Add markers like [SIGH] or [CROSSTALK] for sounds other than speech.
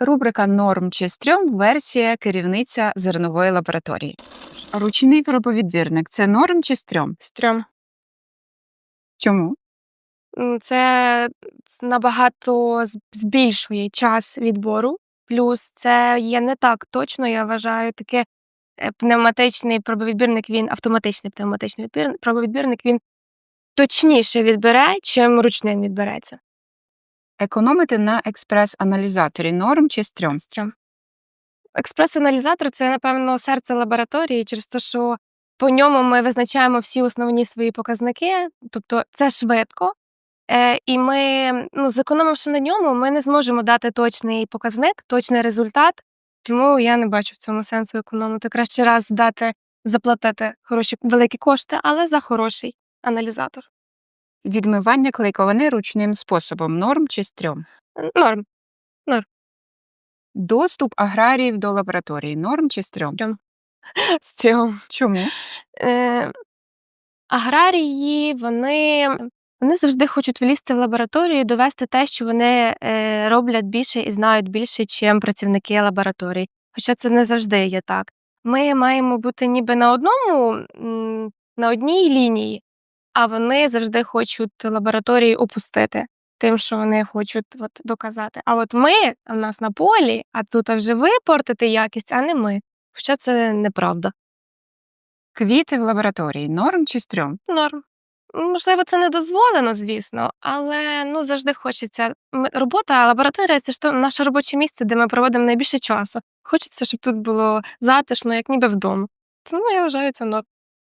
Рубрика Норм чи стрьом версія керівниця зернової лабораторії. Ручний пробовідбірник це норм чи стрьом? Стрьом. Чому? Це набагато збільшує час відбору. Плюс це є не так точно, я вважаю, таке е, пневматичний пробовідбірник, він автоматичний пневматичний відбір- пробовідбірник, він точніше відбере, чим ручним відбереться. Економити на експрес-аналізаторі норм чи стрьом? Стрьом. Експрес-аналізатор це, напевно, серце лабораторії через те, що по ньому ми визначаємо всі основні свої показники, тобто це швидко. Е, і ми, ну, зекономивши на ньому, ми не зможемо дати точний показник, точний результат. Тому я не бачу в цьому сенсу економити. Краще раз дати заплатити хороші великі кошти, але за хороший аналізатор. Відмивання клейковини ручним способом норм чи стрьом? Норм. Доступ аграріїв до лабораторії норм чи стрьом? [LAUGHS] Стрьом. Чому? Е, аграрії, вони, вони завжди хочуть влізти в лабораторію і довести те, що вони е, роблять більше і знають більше, ніж працівники лабораторії. Хоча це не завжди є так. Ми маємо бути ніби на одному, на одній лінії, а вони завжди хочуть лабораторії опустити. Тим, що вони хочуть от, доказати. А от ми в нас на полі, а тут а вже ви портите якість, а не ми. Хоча це неправда. Квіти в лабораторії норм чи стрьом? Норм. Можливо, це не дозволено, звісно, але ну завжди хочеться. Робота, лабораторія це ж то наше робоче місце, де ми проводимо найбільше часу. Хочеться, щоб тут було затишно, як ніби вдома. Тому я вважаю це норм.